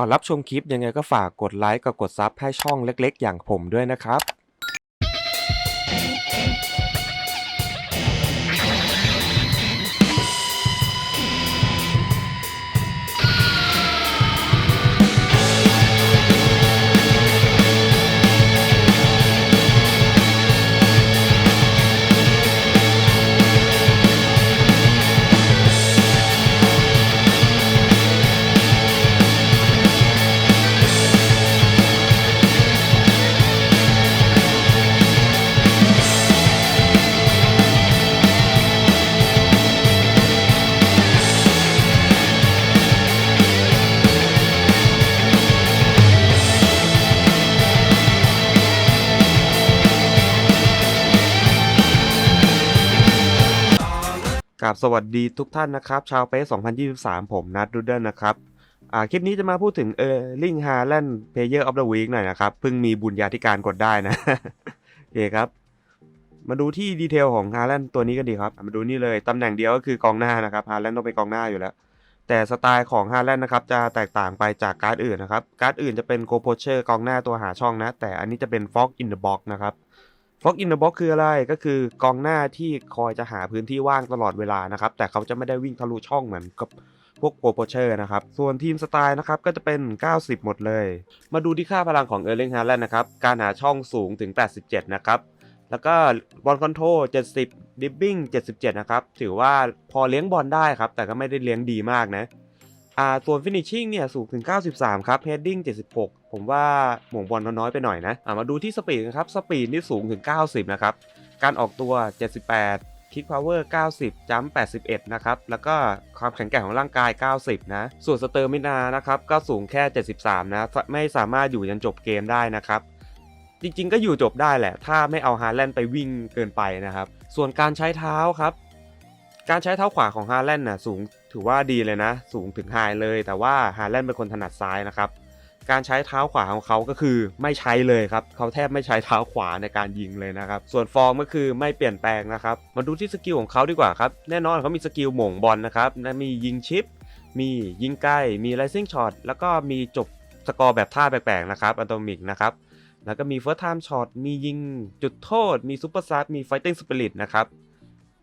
ก่อนรับชมคลิปยังไงก็ฝากกดไลค์กับกดซับให้ช่องเล็ก ๆ อย่างผมด้วยนะครับ กับสวัสดีทุกท่านนะครับ ชาวเป๊ะ2023 ผมนัทดูเดิลนะครับอ่าคลิปนี้จะมาพูดถึงเออลิงฮาแลนด์เพลเยอร์ออฟเดอะวีคหน่อยนะครับ เพิ่งมีบุญญาธิการกดได้นะ โอเคครับ มาดูที่ดีเทลของฮาแลนด์ตัวนี้กันดีครับ มาดูนี่เลย ตำแหน่งเดียวก็คือกองหน้านะครับฮาแลนด์ต้องเป็นกองหน้าอยู่แล้ว แต่สไตล์ของฮาแลนด์นะครับจะแตกต่างไปจากการ์ดอื่นนะครับ การ์ดอื่นจะเป็นโกโพเชอร์กองหน้าตัวหาช่องนะ แต่อันนี้จะเป็นฟ็อกอินเดอะบ็อกนะครับ ฟ็อกอินเดอะบ็อกคืออะไรก็คือกองหน้าที่คอยจะหาพื้นที่ว่างตลอดเวลานะครับ แต่เขาจะไม่ได้วิ่งทะลุช่องเหมือนกับพวกโกโพเชอร์นะครับ ส่วนทีมสไตล์นะครับก็จะเป็น 90 หมดเลย มาดูที่ค่าพลังของเออร์เลงฮาแลนด์นะครับ การหาช่องสูงถึง 87 นะครับ แล้วก็บอลคอนโทรล70ดิบบิ้ง77 นะครับ ถือว่าพอเลี้ยงบอลได้ครับ แต่ก็ไม่ได้เลี้ยงดีมากนะ อ่าส่วนฟินิชชิ่งเนี่ยสูงถึง 93 ครับเฮดดิ้ง76 ผมว่าหม่งบอลน้อยไปหน่อยนะอ่ามาดูที่สปีดนะครับ สปีดนี่สูงถึง 90 นะครับ การออกตัว 78 คิกพาวเวอร์ 90 จัมป์81 นะครับ แล้วก็ความแข็งแกร่งของร่างกาย 90 นะ ส่วนสเตอร์มินานะครับ ก็สูงแค่ 73 นะ ไม่สามารถอยู่ยันจบเกมได้นะครับจริงๆ ก็อยู่จบได้แหละ ถ้าไม่เอาฮาแลนด์ไปวิ่งเกินไปนะครับ ส่วนการใช้เท้าครับ การใช้เท้าขวาของฮาแลนด์น่ะสูงถือว่าดีเลยนะ สูงถึงไฮเลย แต่ว่าฮาแลนด์เป็นคนถนัดซ้ายนะครับการใช้เท้าขวาของเขาก็คือไม่ใช้เลยครับ เขาแทบไม่ใช้เท้าขวาในการยิงเลยนะครับ ส่วนฟอร์มก็คือไม่เปลี่ยนแปลงนะครับ มาดูที่สกิลของเขาดีกว่าครับ แน่นอนเขามีสกิลหม่งบอลนะครับมียิงชิป มียิงใกล้ มีไ i ซิ่งช็อต แล้วก็มีจบสกอร์แบบท่าแปลกๆนะครับ อัตโนมิกนะครับ แล้วก็มีเฟิร์สไทม์ช็อต มียิงจุดโทษ มีซูเปอร์ซับมีไฟติ้งสปิริตนะครับ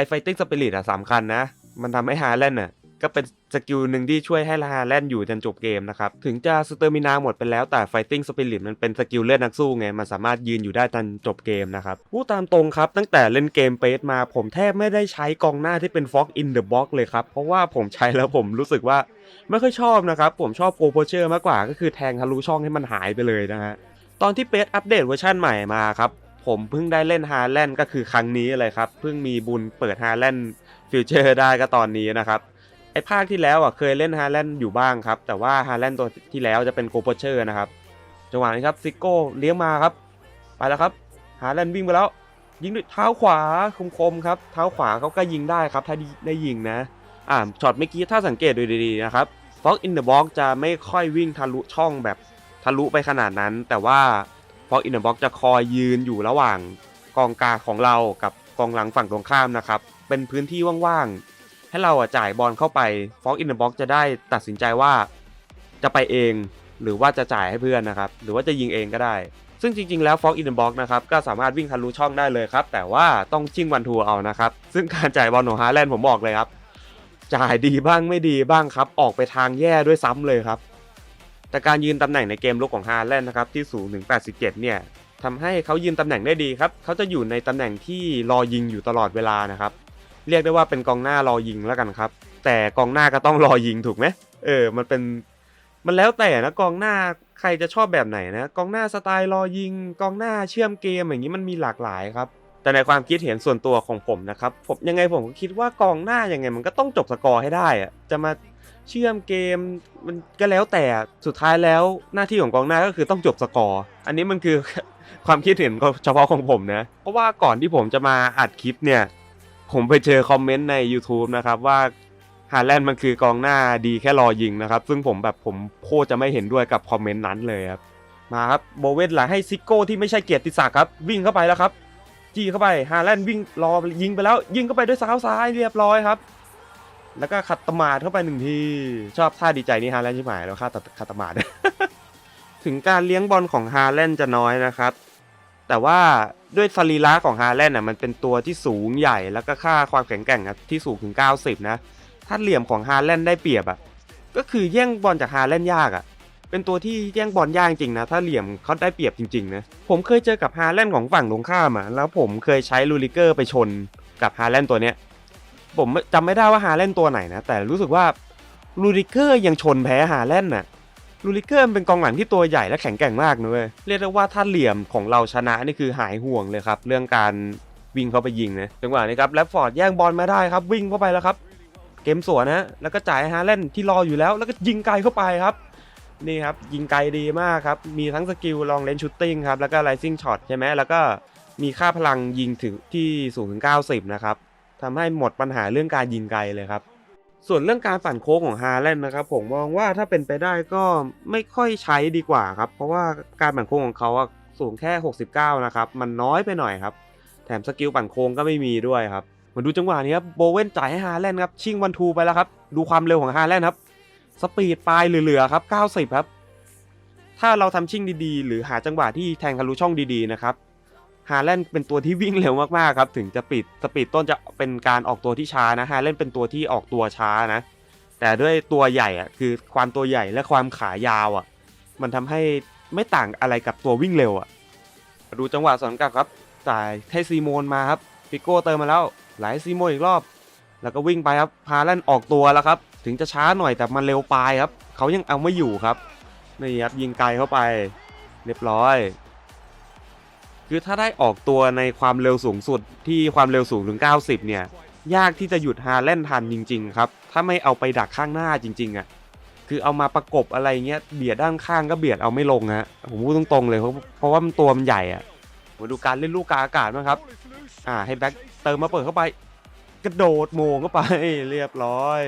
ไอไฟติ้งสปิริตอะสำคัญนะ มันทำให้ฮาแลนด์น่ะก็เป็นสกิลหนึ่งที่ช่วยให้ฮาแลนด์อยู่จนจบเกมนะครับ ถึงจะสเตอร์มินาหมดไปแล้วแต่ไฟติ้งสปิริตมันเป็นสกิลเลือดนักสู้ไง มันสามารถยืนอยู่ได้จนจบเกมนะครับพูดตามตรงครับ ตั้งแต่เล่นเกมเปสมาผมแทบไม่ได้ใช้กองหน้าที่เป็นฟ็อกอินเดอะบ็อกเลยครับ เพราะว่าผมใช้แล้วผมรู้สึกว่าไม่ค่อยชอบนะครับ ผมชอบโกโพเชอร์มากกว่าก็คือแทงทะลุช่องให้มันหายไปเลยนะฮะตอนที่เปสอัปเดตเวอร์ชันใหม่มาครับ ผมเพิ่งได้เล่นฮาแลนด์ก็คือครั้งนี้เลยครับ เพิ่งมีบุญเปิดฮาแลนด์ฟิวเจอร์ได้ก็ตอนนี้นะครับไอภาคที่แล้วอะเคยเล่นฮาแลนด์อยู่บ้างครับ แต่ว่าฮาแลนด์ตัวที่แล้วจะเป็นโกโปเชอร์นะครับจังหวะนี้ครับซิโก้เลี้ยงมาครับ ไปแล้วครับฮาแลนด์วิ่งไปแล้ว ยิงด้วยเท้าขวาคมๆครับเท้าขวาเขาก็ยิงได้ครับ ถ้าได้ยิงนะอ่าช็อตเมื่อกี้ถ้าสังเกตดูดีๆนะครับฟ็อกอินเดอะบ็อกจะไม่ค่อยวิ่งทะลุช่องแบบทะลุไปขนาดนั้น แต่ว่า ฟ็อกอินเดอะบ็อกจะคอยยืนอยู่ระหว่างกองกลางของเรากับกองหลังฝั่งตรงข้ามนะครับ เป็นพื้นที่ว่างๆ ให้เราอะจ่ายบอลเข้าไปฟ็อกอินเดอะบ็อกจะได้ตัดสินใจว่าจะไปเองหรือว่าจะจ่ายให้เพื่อนนะครับ หรือว่าจะยิงเองก็ได้ ซึ่งจริงๆ แล้วฟ็อกอินเดอะบ็อกนะครับ ก็สามารถวิ่งทะลุช่องได้เลยครับ แต่ว่าต้องชิงวันทัวเอานะครับ ซึ่งการจ่ายบอลของฮาแลนด์ผมบอกเลยครับ จ่ายดีบ้างไม่ดีบ้างครับ ออกไปทางแย่ด้วยซ้ำเลยครับ แต่การยืนตำแหน่งในเกมลุกของฮาแลนด์นะครับที่สูงถึง 87 เนี่ยทำให้เขายืนตำแหน่งได้ดีครับเขาจะอยู่ในตำแหน่งที่รอยิงอยู่ตลอดเวลานะครับเรียกได้ว่าเป็นกองหน้ารอยิงแล้วกันครับ แต่กองหน้าก็ต้องรอยิงถูกไหมเออ มันเป็นมันแล้วแต่นะกองหน้าใครจะชอบแบบไหนนะกองหน้าสไตล์รอยิง กองหน้าเชื่อมเกมอย่างนี้มันมีหลากหลายครับ แต่ในความคิดเห็นส่วนตัวของผมนะครับผมยังไงผมก็คิดว่ากองหน้ายังไงมันก็ต้องจบสกอร์ให้ได้อะจะมา เชื่อมเกมมันก็แล้วแต่สุดท้ายแล้วหน้าที่ของกองหน้าก็คือต้องจบสกอร์ อันนี้มันคือความคิดเห็นเฉพาะของผมนะ เพราะว่าก่อนที่ผมจะมาอัดคลิปเนี่ย ผมไปเจอคอมเมนต์ใน YouTube นะครับว่าฮาแลนด์มันคือกองหน้าดีแค่รอยิงนะครับ ซึ่งผมแบบผมโคตรจะไม่เห็นด้วยกับคอมเมนต์นั้นเลยครับ มาครับโบเวนหลังให้ซิโก้ที่ไม่ใช่เกียรติศักดิ์ครับ วิ่งเข้าไปแล้วครับ จี้เข้าไปฮาแลนด์วิ่งรอยิงไปแล้ว ยิงเข้าไปด้วยซ้ายซ้ายเรียบร้อยครับ แล้วก็คัตมาดเข้าไปหนึ่งที ชอบท่าดีใจนี่ฮาแลนด์ชิบหายแล้วค่าตัดคัตมาด ถึงการเลี้ยงบอลของฮาแลนด์จะน้อยนะครับ แต่ว่าด้วยสรีระของฮาแลนด์อะมันเป็นตัวที่สูงใหญ่แล้วก็ค่าความแข็งแกร่งอะที่สูงถึง 90 นะ ถ้าเหลี่ยมของฮาแลนด์ได้เปรียบอะก็คือแย่งบอลจากฮาแลนด์ยากอะเป็นตัวที่แย่งบอลยากจริงนะ ถ้าเหลี่ยมเขาได้เปรียบจริงๆนะผมเคยเจอกับฮาแลนด์ของฝั่งตรงข้ามอะแล้วผมเคยใช้ลูริเกอร์ไปชนกับฮาแลนด์ตัวเนี้ย ผมจำไม่ได้ว่าฮาแลนตัวไหนนะ แต่รู้สึกว่าลูริเกอร์ยังชนแพ้ฮาแลนน่ะลูริเกอร์เป็นกองหลังที่ตัวใหญ่และแข็งแกร่งมากนะเว้ยเรียกได้ว่าถ้าเหลี่ยมของเราชนะนี่คือหายห่วงเลยครับ เรื่องการวิ่งเข้าไปยิงนะจังหวะนี้ครับแรดฟอร์ดแย่งบอลมาได้ครับ วิ่งเข้าไปแล้วครับ เกมสวนนะแล้วก็จ่ายฮาแลนที่รออยู่แล้ว แล้วก็ยิงไกลเข้าไปครับนี่ครับยิงไกลดีมากครับ มีทั้งสกิลลองเลนชูตติ้งครับแล้วก็ไ i ซิ่งช็อตใช่ไหมแล้วก็มีค่าพลังยิงถึงที่สูงถึง 90 นะครับ ทำให้หมดปัญหาเรื่องการยิงไกลเลยครับ ส่วนเรื่องการปั่นโค้งของฮาแลนด์นะครับ ผมมองว่าถ้าเป็นไปได้ก็ไม่ค่อยใช้ดีกว่าครับ เพราะว่าการปั่นโค้งของเขาสูงแค่ 69 นะครับ มันน้อยไปหน่อยครับ แถมสกิลปั่นโค้งก็ไม่มีด้วยครับมาดูจังหวะนี้ครับโบเว่นจ่ายให้ฮาแลนด์ครับชิงวันทูไปแล้วครับ ดูความเร็วของฮาแลนด์ครับ สปีดปลายเหลือๆครับ 90 ครับ ถ้าเราทำชิงดีๆ หรือหาจังหวะที่แทงทะลุช่องดีๆนะครับ ฮาแลนด์เป็นตัวที่วิ่งเร็วมากๆครับถึงจะปิดสปีดต้นจะเป็นการออกตัวที่ช้านะฮาแลนด์เป็นตัวที่ออกตัวช้านะ แต่ด้วยตัวใหญ่อะคือความตัวใหญ่และความขายาวอะมันทำให้ไม่ต่างอะไรกับตัววิ่งเร็วอะดูจังหวะสวนกลับครับจ่ายให้ซีโมนมาครับปิโก้เติมมาแล้วไหลซีโมนอีกรอบ แล้วก็วิ่งไปครับฮาแลนด์ออกตัวแล้วครับ ถึงจะช้าหน่อยแต่มันเร็วปลายครับเขายังเอาไม่อยู่ครับนี่ครับยิงไกลเข้าไป เรียบร้อย คือถ้าได้ออกตัวในความเร็วสูงสุดที่ความเร็วสูงถึง 90 เนี่ย ยากที่จะหยุดฮาแลนทันจริง ๆ ครับ ถ้าไม่เอาไปดักข้างหน้าจริง ๆอะ่ะคือเอามาประกบอะไรเงี้ยเบียดด้านข้างก็เบียดเอาไม่ลงฮะผมพูดตรงๆเลยเพราะเพราะว่ามันตัวมันใหญ่อะ่ะมาดูการเล่นลูกกาอากาศบ้งครับ อ่าให้แบ็คเติมมาเปิดเข้าไป กระโดดโมงเข้าไปเรียบร้อย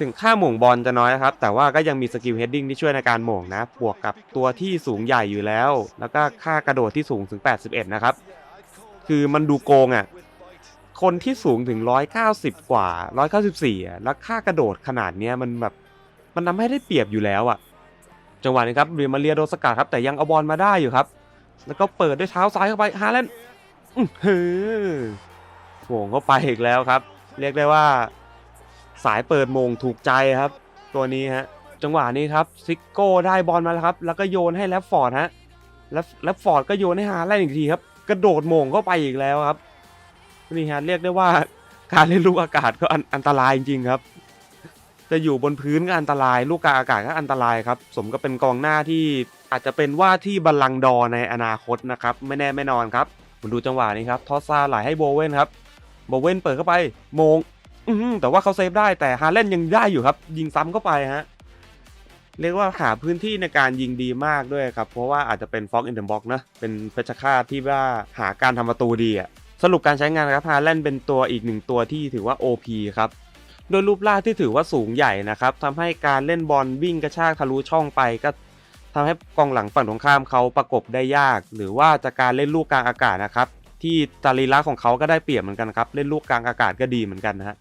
ถึงค่าหม่งบอลจะน้อยนะครับ แต่ว่าก็ยังมีสกิลเฮดดิ้งที่ช่วยในการหม่งนะบวกกับตัวที่สูงใหญ่อยู่แล้ว แล้วก็ค่ากระโดดที่สูงถึง 81 นะครับ คือมันดูโกงอะ คนที่สูงถึง 190 กว่า 194อะแล้วค่ากระโดดขนาดเนี้ยมันแบบมันทำให้ได้เปรียบอยู่แล้วอะ จังหวะนี้ครับเรียมาเรียโดนสกัดครับ แต่ยังเอาบอลมาได้อยู่ครับ แล้วก็เปิดด้วยเท้าซ้ายเข้าไปฮาแลนด์อื้อหือโหงเข้าไปอีกแล้วครับ เรียกได้ว่า สายเปิดโมงถูกใจครับ ตัวนี้ฮะจังหวะนี้ครับซิกโก้ได้บอลมาแล้วครับ แล้วก็โยนให้แรปฟอร์ดฮะแล้วแรปฟอร์ดก็โยนให้ฮาแลนด์อีกทีครับ กระโดดโมงเข้าไปอีกแล้วครับนี่ฮะเรียกได้ว่าการเล่นลูกอากาศก็อันอันตรายจริงๆครับ จะอยู่บนพื้นก็อันตราย ลูกกลางอากาศก็อันตรายครับ สมก็เป็นกองหน้าที่อาจจะเป็นว่าที่บัลลังดอในอนาคตนะครับ ไม่แน่ไม่นอนครับมาดูจังหวะนี้ครับทอสซาไหลให้โบเวนครับโบเวนเปิดเข้าไป โมง อืแต่ว่าเขาเซฟได้แต่ฮาเลนยังได้อยู่ครับ ยิงซ้ำเข้าไปฮะเรียกว่าหาพื้นที่ในการยิงดีมากด้วยครับ เพราะว่าอาจจะเป็นฟ็อกอินเดอะบ็อกนะเป็นเพชรฆาตที่ว่าหาการทำประตูดีอะสรุปการใช้งานครับฮาเลนเป็นตัวอีกหนึ่งตัวที่ถือว่า OP ครับโดยรูปร่างที่ถือว่าสูงใหญ่นะครับทำให้การเล่นบอลวิ่งกระชากทะลุช่องไปก็ทำให้กองหลังฝั่งตรงข้ามเขาประกบได้ยาก หรือว่าจากการเล่นลูกกลางอากาศนะครับที่ตาลีระของเขาก็ได้เปรียบเหมือนกันครับเล่นลูกกลางอากาศก็ดีเหมือนกันนะฮะ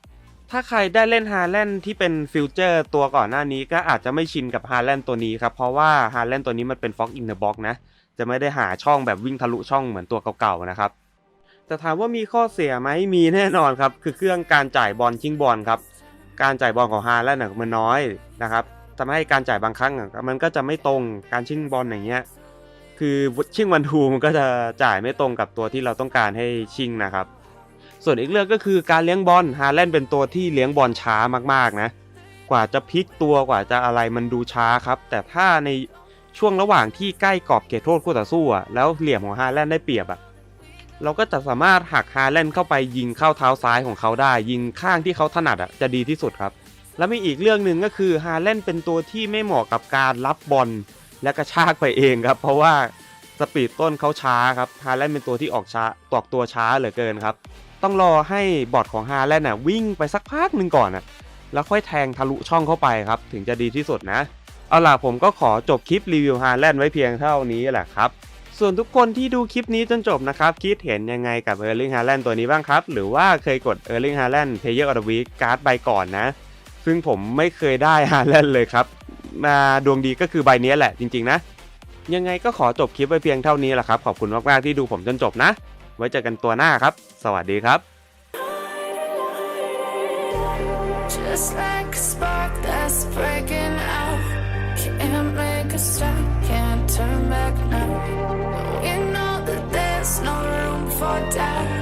ถ้าใครได้เล่นฮาแลนด์ที่เป็นฟิวเจอร์ตัวก่อนหน้านี้ก็อาจจะไม่ชินกับฮาแลนด์ตัวนี้ครับ เพราะว่าฮาแลนด์ตัวนี้มันเป็นฟ็อกอินเดอะบ็อกนะ จะไม่ได้หาช่องแบบวิ่งทะลุช่องเหมือนตัวเก่าๆนะครับแต่ถามว่ามีข้อเสียไหมมีแน่นอนครับ คือเครื่องการจ่ายบอลชิงบอลครับ การจ่ายบอลของฮาแลนด์มันน้อยนะครับทำให้การจ่ายบางครั้งมันก็จะไม่ตรงการชิงบอลอย่างเงี้ยคือชิงวันทูมันก็จะจ่ายไม่ตรงกับตัวที่เราต้องการให้ชิงนะครับ ส่วนอีกเรื่องก็คือการเลี้ยงบอลฮาแลนด์เป็นตัวที่เลี้ยงบอลช้ามากๆนะ กว่าจะพลิกตัวกว่าจะอะไรมันดูช้าครับ แต่ถ้าในช่วงระหว่างที่ใกล้กรอบเขตโทษคู่ต่อสู้อะแล้วเหลี่ยมของฮาแลนด์ได้เปรียบอะเราก็จะสามารถหักฮาแลนด์เข้าไปยิงเข้าเท้าซ้ายของเขาได้ ยิงข้างที่เขาถนัดอะจะดีที่สุดครับ แล้วมีอีกเรื่องหนึ่งก็คือฮาแลนด์เป็นตัวที่ไม่เหมาะกับการรับบอลและกระชากไปเองครับ เพราะว่าสปีดต้นเขาช้าครับฮาแลนด์เป็นตัวที่ออกช้าตอกตัวช้าเหลือเกินครับ ต้องรอให้บอทของฮาแลนด์น่ะวิ่งไปสักพักหนึ่งก่อนน่ะแล้วค่อยแทงทะลุช่องเข้าไปครับ ถึงจะดีที่สุดนะ เอาล่ะผมก็ขอจบคลิปรีวิวฮาแลนด์ไว้เพียงเท่านี้แหละครับส่วนทุกคนที่ดูคลิปนี้จนจบนะครับ คิดเห็นยังไงกับเออร์ลิงฮาแลนด์ตัวนี้บ้างครับ หรือว่าเคยกดเออร์ลิงฮาแลนด์เพเยอร์ออฟเดวีการ์ดใบก่อนนะ ซึ่งผมไม่เคยได้ฮาแลนด์เลยครับ มาดวงดีก็คือใบนี้แหละจริง ๆ นะ ยังไงก็ขอจบคลิปไปเพียงเท่านี้แหละครับ ขอบคุณมาก ๆ ที่ดูผมจนจบนะ ไว้เจอกันตัวหน้าครับ สวัสดีครับ Just like a spark that's breaking out Can't make a stop, can't turn back now We know that there's no room for doubt